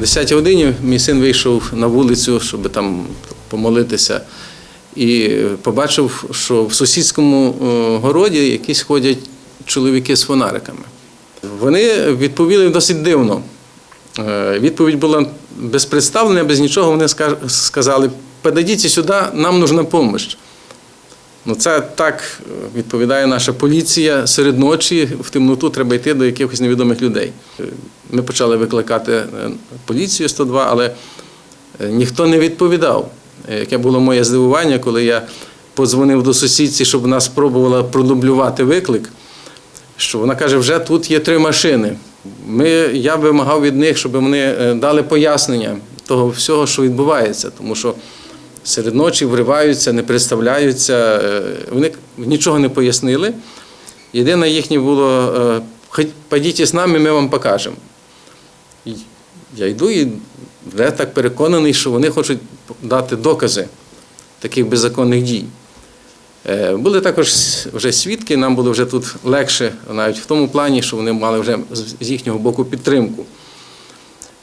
10 годині мій син вийшов на вулицю, щоб там помолитися, і побачив, що в сусідському е, городі якісь ходять чоловіки з фонариками. Вони відповіли досить дивно. Е, Відповідь була без представлення, без нічого. Вони сказали: подойдіть сюди, нам нужна допомога. Ну, це так е, відповідає наша поліція. Серед ночі в темноту треба йти до якихось невідомих людей. Е, Ми почали викликати е, поліцію 102, але ніхто не відповідав. Яке було моє здивування, коли я подзвонив до сусідці, щоб вона спробувала продублювати виклик, що вона каже, вже тут є три машини. Ми, я вимагав від них, щоб вони дали пояснення того всього, що відбувається, тому що серед ночі вриваються, не представляються, е, вони нічого не пояснили. Єдине їхнє було, е, «Ходь- пойдіть з нами, ми вам покажемо. Я йду і вже так переконаний, що вони хочуть дати докази таких беззаконних дій. Е, Були також вже свідки, нам було вже тут легше, навіть в тому плані, що вони мали вже з- їхнього боку підтримку.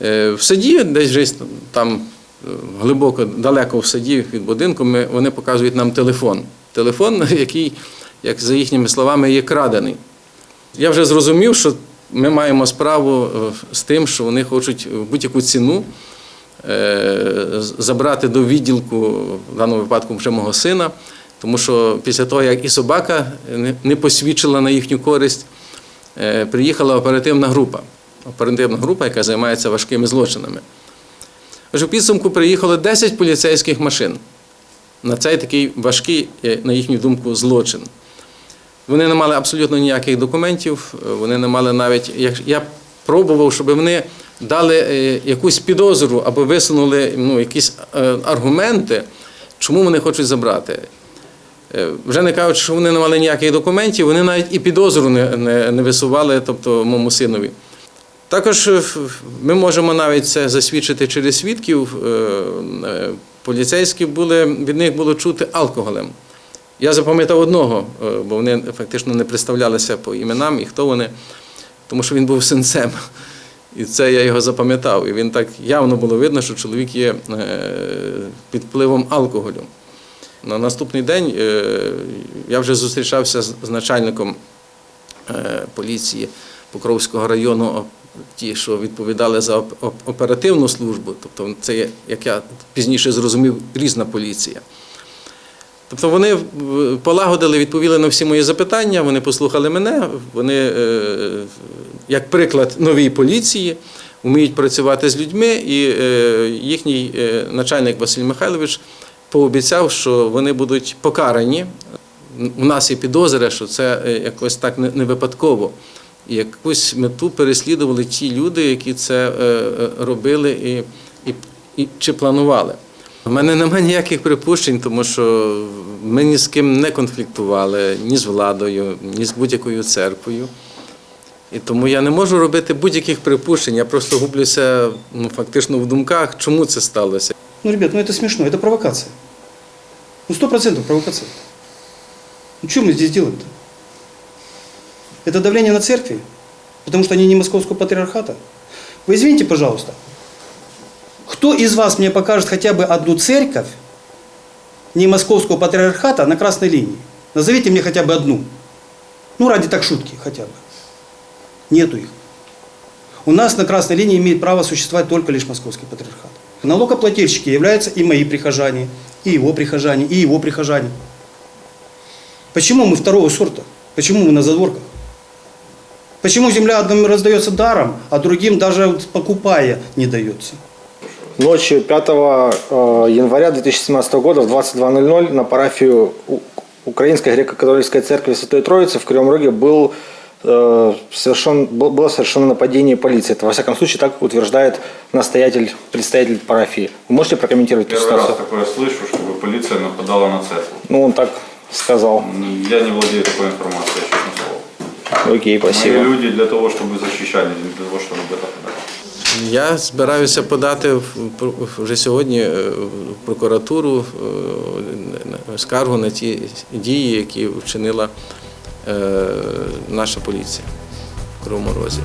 В саді, десь вже там глибоко, далеко в саді від будинку, ми, вони показують нам телефон. Телефон, який, як за їхніми словами, є крадений. Я вже зрозумів, що ми маємо справу е, з тим, що вони хочуть в будь-яку ціну е, забрати до відділку, в даному випадку вже мого сина, тому що після того, як і собака не- посвідчила на їхню користь, е, приїхала оперативна група. Оперативна група, яка займається важкими злочинами. Отже, в підсумку приїхало 10 поліцейських машин на цей такий важкий, е, на їхню думку, злочин. Вони не мали абсолютно ніяких документів, е, вони не мали навіть. Я пробував, щоб вони дали е, якусь підозру або висунули ну, якісь аргументи, чому вони хочуть забрати. Вже не кажучи, що вони не мали ніяких документів, вони навіть і підозру не, не, не висували, тобто моєму синові. Також е, ми можемо навіть це засвідчити через свідків. Е, е, Поліцейські були, від них було чути алкоголем. Я запам'ятав одного, бо вони фактично не представлялися по іменам і хто вони, тому що він був синцем. І це я його запам'ятав. І він так явно було видно, що чоловік є під впливом алкоголю. На наступний день я вже зустрічався з начальником поліції Покровського району, ті, що відповідали за оп- оп- оперативну службу. Тобто, це, як я пізніше зрозумів, різна поліція. Тобто вони полагодили, відповіли на всі мої запитання, вони послухали мене, вони, е, як приклад новій поліції, вміють працювати з людьми, і е, їхній е, начальник Василь Михайлович пообіцяв, що вони будуть покарані. У нас є підозра, що це якось так не випадково І якусь мету переслідували ті люди, які це е, е, робили і, і, і чи планували. У мене немає ніяких припущень, тому що ми ні з ким не конфліктували, ні з владою, ні з будь-якою церквою. І тому я не можу робити будь-яких припущень. Я просто гублюся ну, фактично в думках, чому це сталося. Ну, ребят, ну это смешно, это провокация. Ну, сто процентов провокация. Ну, что мы здесь делаем-то? Это давление на церкви? Потому что они не московского патриархата? Вы извините, пожалуйста, кто из вас мне покажет хотя бы одну церковь не московского патриархата на красной линии? Назовите мне хотя бы одну. Ну, ради так шутки хотя бы. Нету их. У нас на красной линии имеет право существовать только лишь московский патриархат. Налогоплательщики являются и мои прихожане, и его прихожане, и его прихожане. Почему мы второго сорта? Почему мы на задворках? Почему земля одним раздается даром, а другим даже покупая не дается? Ночью 5 э, января 2017 года в 22.00 на парафию Украинской греко-католической церкви Святой Троицы в Кривом Роге был, э, совершен, был- было совершено нападение полиции. Это, во всяком случае, так утверждает настоятель, представитель парафии. Вы можете прокомментировать эту Первый раз ситуацию? такое слышу, чтобы полиция нападала на церковь. Ну, он так сказал. Я не владею такой информацией, честно слово. Окей, спасибо. Мои люди для того, щоб захищати, для того, щоб нападали. Я збираюся подати вже сьогодні е, в прокуратуру е, скаргу на ті дії, які вчинила е, наша поліція в Кривому Розі.